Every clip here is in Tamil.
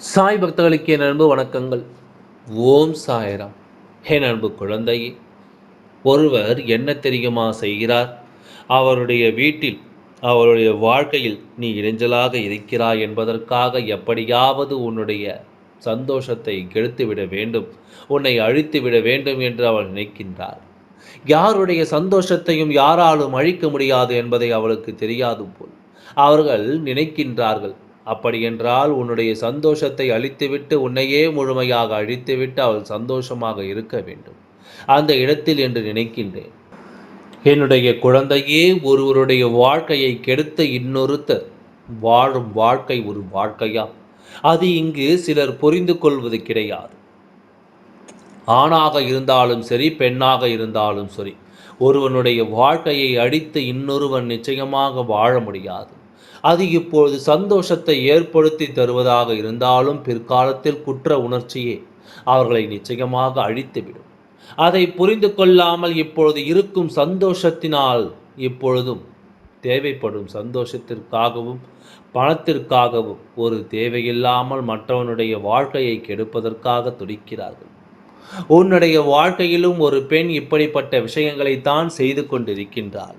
சாய் பக்தர்களுக்கு என் அன்பு வணக்கங்கள். ஓம் சாயராம். என் அன்பு குழந்தையே ஒருவர் என்ன தெரியுமா செய்கிறார்? அவருடைய வீட்டில் அவருடைய வாழ்க்கையில் நீ இளைஞலாக இருக்கிறாய் என்பதற்காக எப்படியாவது உன்னுடைய சந்தோஷத்தை கெடுத்துவிட வேண்டும் உன்னை அழித்து விட வேண்டும் என்று அவள் நினைக்கின்றார் யாருடைய சந்தோஷத்தையும் யாராலும் அழிக்க முடியாது என்பதை அவளுக்கு தெரியாது போல் அவர்கள் நினைக்கின்றார்கள். அப்படியென்றால் உன்னுடைய சந்தோஷத்தை அழித்துவிட்டு உன்னையே முழுமையாக அழித்துவிட்டு அவள் சந்தோஷமாக இருக்க வேண்டும். அந்த இடத்தில் என்று நினைக்கின்றேன். என்னுடைய குழந்தையே ஒருவருடைய வாழ்க்கையை கெடுத்த இன்னொருத்தர் வாழும் வாழ்க்கை ஒரு வாழ்க்கையா? அது இங்கு சிலர் புரிந்து கொள்வது கிடையாது. ஆணாக இருந்தாலும் சரி பெண்ணாக இருந்தாலும் சரி ஒருவனுடைய வாழ்க்கையை அடித்து இன்னொருவன் நிச்சயமாக வாழ முடியாது. அது இப்பொழுது சந்தோஷத்தை ஏற்படுத்தி தருவதாக இருந்தாலும் பிற்காலத்தில் குற்ற உணர்ச்சியே அவர்களை நிச்சயமாக அழித்துவிடும். அதை புரிந்து கொள்ளாமல் இப்பொழுது இருக்கும் சந்தோஷத்தினால் இப்பொழுதும் தேவைப்படும் சந்தோஷத்திற்காகவும் பணத்திற்காகவும் ஒரு தேவையில்லாமல் மற்றவனுடைய வாழ்க்கையை கெடுப்பதற்காக துடிக்கிறார்கள். உன்னுடைய வாழ்க்கையிலும் ஒரு பெண் இப்படிப்பட்ட விஷயங்களைத்தான் செய்து கொண்டிருக்கின்றாள்.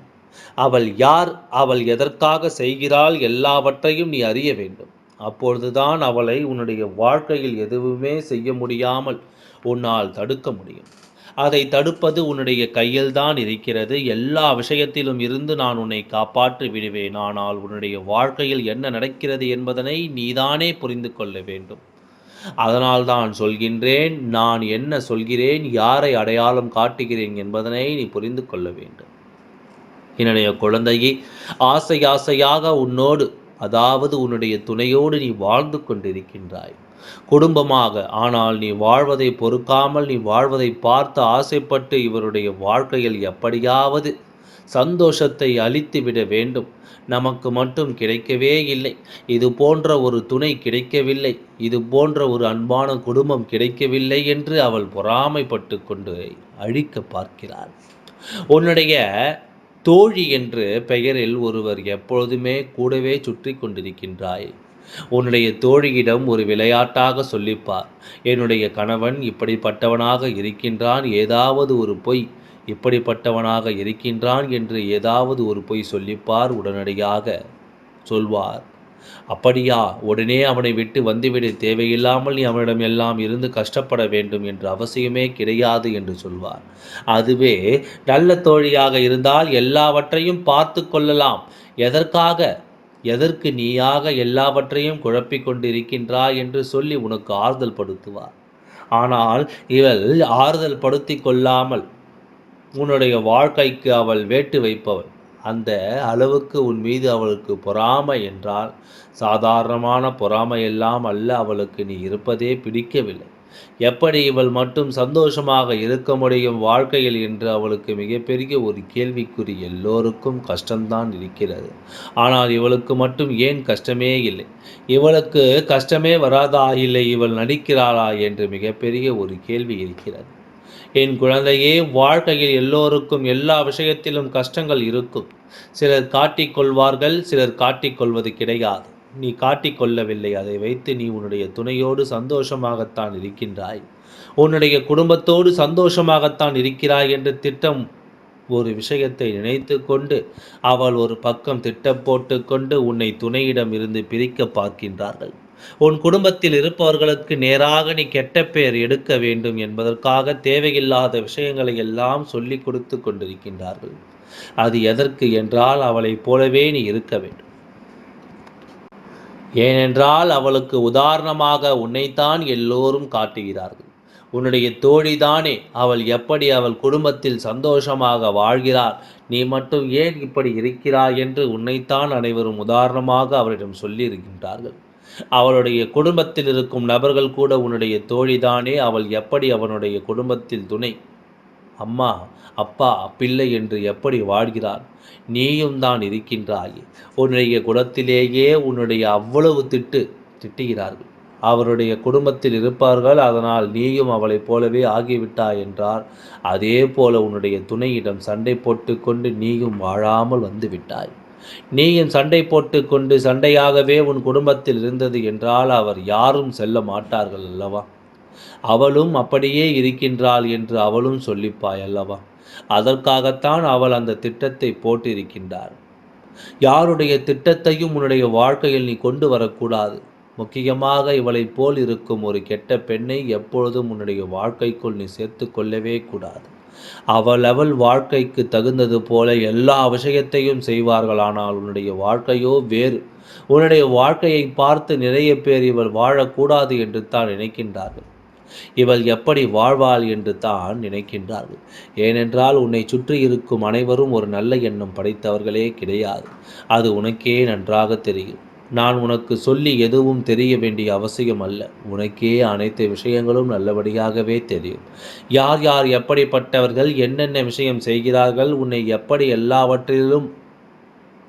அவள் யார் அவள் எதற்காக செய்கிறாள் எல்லாவற்றையும் நீ அறிய வேண்டும். அப்பொழுதுதான் அவளை உன்னுடைய வாழ்க்கையில் எதுவுமே செய்ய முடியாமல் உன்னால் தடுக்க முடியும். அதை தடுப்பது உன்னுடைய கையில்தான் இருக்கிறது. எல்லா விஷயத்திலும் இருந்து நான் உன்னை காப்பாற்றி விடுவேன். ஆனால் உன்னுடைய வாழ்க்கையில் என்ன நடக்கிறது என்பதனை நீதானே புரிந்து கொள்ள வேண்டும். அதனால் தான் சொல்கின்றேன் நான் என்ன சொல்கிறேன் யாரை அடையாளம் காட்டுகிறேன் என்பதனை நீ புரிந்து கொள்ள வேண்டும். என்னுடைய குழந்தையே ஆசை ஆசையாக உன்னோடு அதாவது உன்னுடைய துணையோடு நீ வாழ்ந்து கொண்டிருக்கின்றாய். குடும்பமாக ஆனால் நீ வாழ்வதை பொறுக்காமல் நீ வாழ்வதை பார்த்து ஆசைப்பட்டு இவருடைய வாழ்க்கையில் எப்படியாவது சந்தோஷத்தை அழித்து விட வேண்டும். நமக்கு மட்டும் கிடைக்கவே இல்லை. இது போன்ற ஒரு துணை கிடைக்கவில்லை. இது போன்ற ஒரு அன்பான குடும்பம் கிடைக்கவில்லை என்று அவள் பொறாமைப்பட்டு கொண்டு அழிக்க பார்க்கிறாள். உன்னுடைய தோழி என்று பெயரில் ஒருவர் எப்பொழுதுமே கூடவே சுற்றி கொண்டிருக்கின்றாய். உன்னுடைய தோழியிடம் ஒரு விளையாட்டாக சொல்லிப்பார். என்னுடைய கணவன் இப்படிப்பட்டவனாக இருக்கின்றான் ஏதாவது ஒரு பொய் இப்படிப்பட்டவனாக இருக்கின்றான் என்று ஏதாவது ஒரு பொய் சொல்லிப்பார் உடனடியாக சொல்வார். அப்படியா? உடனே அவனை விட்டு வந்துவிடு. தேவையில்லாமல் நீ அவனிடம் எல்லாம் இருந்து கஷ்டப்பட வேண்டும் என்று அவசியமே கிடையாது என்று சொல்வார். அதுவே நல்ல தோழியாக இருந்தால் எல்லாவற்றையும் பார்த்து கொள்ளலாம். எதற்காக? எதற்கு நீயாக எல்லாவற்றையும் குழப்பிக் கொண்டிருக்கின்றாய் என்று சொல்லி உனக்கு ஆறுதல் படுத்துவார். ஆனால் இவள் ஆறுதல் படுத்தி கொள்ளாமல் உன்னுடைய வாழ்க்கைக்கு அவள் வேட்டு வைப்பவள். அந்த அளவுக்கு உன் மீது அவளுக்கு பொறாமை என்றால் சாதாரணமான பொறாமை எல்லாம் அல்ல அவளுக்கு நீ இருப்பதே பிடிக்கவில்லை. எப்படி இவள் மட்டும் சந்தோஷமாக இருக்க முடியும் வாழ்க்கையில் என்று அவளுக்கு மிகப்பெரிய ஒரு கேள்விக்குறி எல்லோருக்கும் கஷ்டம்தான் இருக்கிறது. ஆனால் இவளுக்கு மட்டும் ஏன் கஷ்டமே இல்லை? இவளுக்கு கஷ்டமே வராதா? இல்லை இவள் நடிக்கிறாளா? என்று மிகப்பெரிய ஒரு கேள்வி இருக்கிறது. என் குழந்தையே வாழ்க்கையில் எல்லோருக்கும் எல்லா விஷயத்திலும் கஷ்டங்கள் இருக்கும். சிலர் காட்டிக்கொள்வார்கள் சிலர் காட்டிக்கொள்வது கிடையாது. நீ காட்டிக்கொள்ளவில்லை அதை வைத்து நீ உன்னுடைய துணையோடு சந்தோஷமாகத்தான் இருக்கின்றாய். உன்னுடைய குடும்பத்தோடு சந்தோஷமாகத்தான் இருக்கிறாய் என்று திட்டம் ஒரு விஷயத்தை நினைத்து கொண்டு அவள் ஒரு பக்கம் திட்டம் போட்டு கொண்டு உன்னை துணையிடம் இருந்து பிரிக்க பார்க்கின்றார்கள். உன் குடும்பத்தில் இருப்பவர்களுக்கு நேராக நீ கெட்ட பெயர் எடுக்க வேண்டும் என்பதற்காக தேவையில்லாத விஷயங்களை எல்லாம் சொல்லி கொடுத்து கொண்டிருக்கின்றார்கள். அது எதற்கு என்றால் அவளைப் போலவே நீ இருக்க வேண்டும். ஏனென்றால் அவளுக்கு உதாரணமாக உன்னைத்தான் எல்லோரும் காட்டுகிறார்கள். உன்னுடைய தோழிதானே அவள் எப்படி அவள் குடும்பத்தில் சந்தோஷமாக வாழ்கிறாள் நீ மட்டும் ஏன் இப்படி இருக்கிறாய் என்று உன்னைத்தான் அனைவரும் உதாரணமாக அவரிடம் சொல்லியிருக்கின்றார்கள். அவளுடைய குடும்பத்தில் இருக்கும் நபர்கள் கூட உன்னுடைய தோழிதானே அவள் எப்படி அவனுடைய குடும்பத்தில் துணை? அம்மா அப்பா பிள்ளை என்று எப்படி வாழ்கிறாள்? நீயும் தான் இருக்கின்றாய். உன்னுடைய குலத்திலேயே உன்னுடைய அவ்வளவு திட்டு திட்டுகிறார்கள். அவருடைய குடும்பத்தில் இருப்பார்கள் அதனால் நீயும் அவளைப் போலவே ஆகிவிட்டாய் என்றார். அதே போல உன்னுடைய துணையிடம் சண்டை போட்டு கொண்டு நீயும் வாழாமல் வந்து விட்டாய். நீயும் சண்டை போட்டு கொண்டு சண்டையாகவே உன் குடும்பத்தில் இருந்தது என்றால் அவர் யாரும் செல்ல மாட்டார்கள் அல்லவா? அவளும் அப்படியே இருக்கின்றாள் என்று அவளும் சொல்லிப்பாய் அல்லவா? அதற்காகத்தான் அவள் அந்த திட்டத்தை போட்டிருக்கின்றார். யாருடைய திட்டத்தையும் உன்னுடைய வாழ்க்கையில் நீ கொண்டு வரக்கூடாது. முக்கியமாக இவளைப் போல் இருக்கும் ஒரு கெட்ட பெண்ணை எப்பொழுதும் உன்னுடைய வாழ்க்கைக்குள் நீ சேர்த்து கொள்ளவே கூடாது. அவள் அவள் வாழ்க்கைக்கு தகுந்தது போல எல்லா விஷயத்தையும் செய்வார்கள். ஆனால் உன்னுடைய வாழ்க்கையோ வேறு. உன்னுடைய வாழ்க்கையை பார்த்து நிறைய பேர் இவள் வாழக்கூடாது என்று தான் நினைக்கின்றார்கள். இவள் எப்படி வாழ்வாள் என்று தான் நினைக்கின்றார்கள். ஏனென்றால் உன்னை சுற்றி இருக்கும் அனைவரும் ஒரு நல்ல எண்ணம் படைத்தவர்களே கிடையாது. அது உனக்கே நன்றாக தெரியும். நான் உனக்கு சொல்லி எதுவும் தெரிய வேண்டிய அவசியம் அல்ல. உனக்கே அனைத்து விஷயங்களும் நல்லபடியாகவே தெரியும். யார் யார் எப்படிப்பட்டவர்கள் என்னென்ன விஷயம் செய்கிறார்கள் உன்னை எப்படி எல்லாவற்றிலும்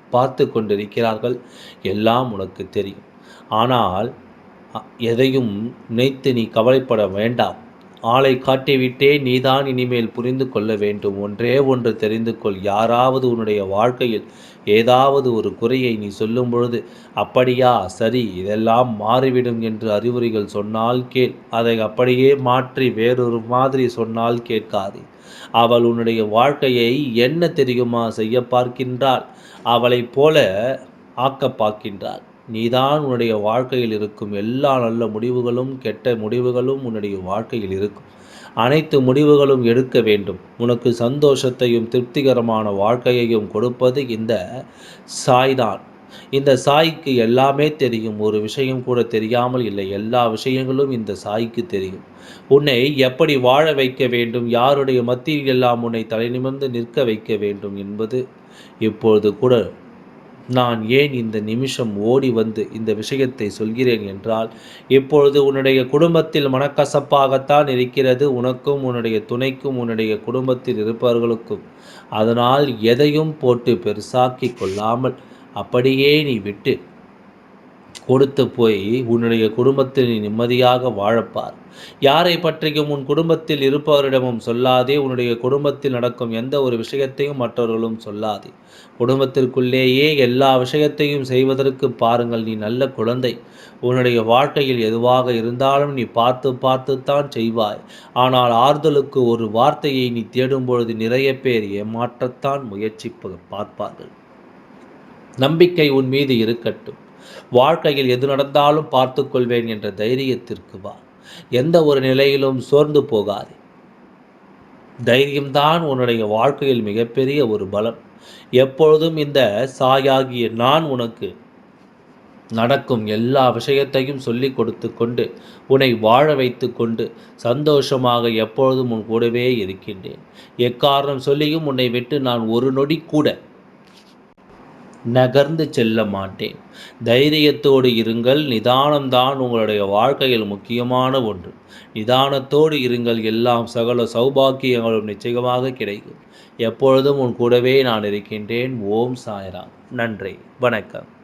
பார்த்து கொண்டிருக்கிறார்கள் எல்லாம் உனக்கு தெரியும். ஆனால் எதையும் நினைத்து நீ கவலைப்பட வேண்டாம். ஆளை காட்டிவிட்டே நீதான் இனிமேல் புரிந்து கொள்ள வேண்டும். ஒன்றே ஒன்று தெரிந்து கொள். யாராவது உன்னுடைய வாழ்க்கையில் ஏதாவது ஒரு குறையை நீ சொல்லும் பொழுது அப்படியா சரி இதெல்லாம் மாறிவிடும் என்று அறிவுரைகள் சொன்னால் கேள். அதை அப்படியே மாற்றி வேறொரு மாதிரி சொன்னால் கேட்காதே. அவள் உன்னுடைய வாழ்க்கையை என்ன தெரியுமா செய்ய பார்க்கின்றாள்? அவளைப் போல ஆக்க பார்க்கின்றாள். நீதான் உன்னுடைய வாழ்க்கையில் இருக்கும். எல்லா நல்ல முடிவுகளும் கெட்ட முடிவுகளும் உன்னுடைய வாழ்க்கையில் இருக்கும். அனைத்து முடிவுகளும் எடுக்க வேண்டும். உனக்கு சந்தோஷத்தையும் திருப்திகரமான வாழ்க்கையையும் கொடுப்பது இந்த சாய்தான். இந்த சாய்க்கு எல்லாமே தெரியும். ஒரு விஷயம் கூட தெரியாமல் இல்லை. எல்லா விஷயங்களும் இந்த சாய்க்கு தெரியும். உன்னை எப்படி வாழ வைக்க வேண்டும்? யாருடைய மத்தியில் எல்லாம் உன்னை தலை நிமிர்ந்து நிற்க வைக்க வேண்டும் என்பது இப்பொழுது கூட நான் ஏன் இந்த நிமிஷம் ஓடி வந்து இந்த விஷயத்தை சொல்கிறேன் என்றால் இப்பொழுது உன்னுடைய குடும்பத்தில் மனக்கசப்பாகத்தான் இருக்கிறது. உனக்கும் உன்னுடைய துணைக்கும் உன்னுடைய குடும்பத்தில் இருப்பவர்களுக்கும் அதனால் எதையும் போட்டு பெருசாக்கி கொள்ளாமல் அப்படியே நீ விட்டு கொடுத்து போய் உன்னுடைய குடும்பத்தில் நீ நிம்மதியாக வாழப்பார். யாரை பற்றியும் உன் குடும்பத்தில் இருப்பவரிடமும் சொல்லாதே உன்னுடைய குடும்பத்தில் நடக்கும் எந்த ஒரு விஷயத்தையும் மற்றவர்களும் சொல்லாதே. குடும்பத்திற்குள்ளேயே எல்லா விஷயத்தையும் செய்வதற்கு பாருங்கள் நீ நல்ல குழந்தை. உன்னுடைய வாழ்க்கையில் எதுவாக இருந்தாலும் நீ பார்த்து பார்த்துத்தான் செய்வாய். ஆனால் ஆறுதலுக்கு ஒரு வார்த்தையை நீ தேடும் பொழுது நிறைய பேர் ஏமாற்றத்தான் முயற்சி பார்ப்பார்கள். நம்பிக்கை உன் மீது இருக்கட்டும். வாழ்க்கையில் எது நடந்தாலும் பார்த்து கொள்வேன் என்ற தைரியத்திற்கு வா. எந்த ஒரு நிலையிலும் சோர்ந்து போகாது. தைரியம்தான் உன்னுடைய வாழ்க்கையில் மிகப்பெரிய ஒரு பலம். எப்பொழுதும் இந்த சாயாகிய நான் உனக்கு நடக்கும் எல்லா விஷயத்தையும் சொல்லி கொடுத்து கொண்டு உன்னை வாழ வைத்து கொண்டு சந்தோஷமாக எப்பொழுதும் உன் கூடவே இருக்கின்றேன். எக்காரணம் சொல்லியும் உன்னை விட்டு நான் ஒரு நொடி கூட நகர்ந்து செல்ல மாட்டேன். தைரியத்தோடு இருங்கள். நிதானம்தான் உங்களுடைய வாழ்க்கையில் முக்கியமான ஒன்று. நிதானத்தோடு இருங்கள். எல்லாம் சகல சௌபாக்கியங்களும் நிச்சயமாக கிடைக்கும். எப்பொழுதும் உன் கூடவே நான் இருக்கின்றேன். ஓம் சாய்ராம். நன்றி. வணக்கம்.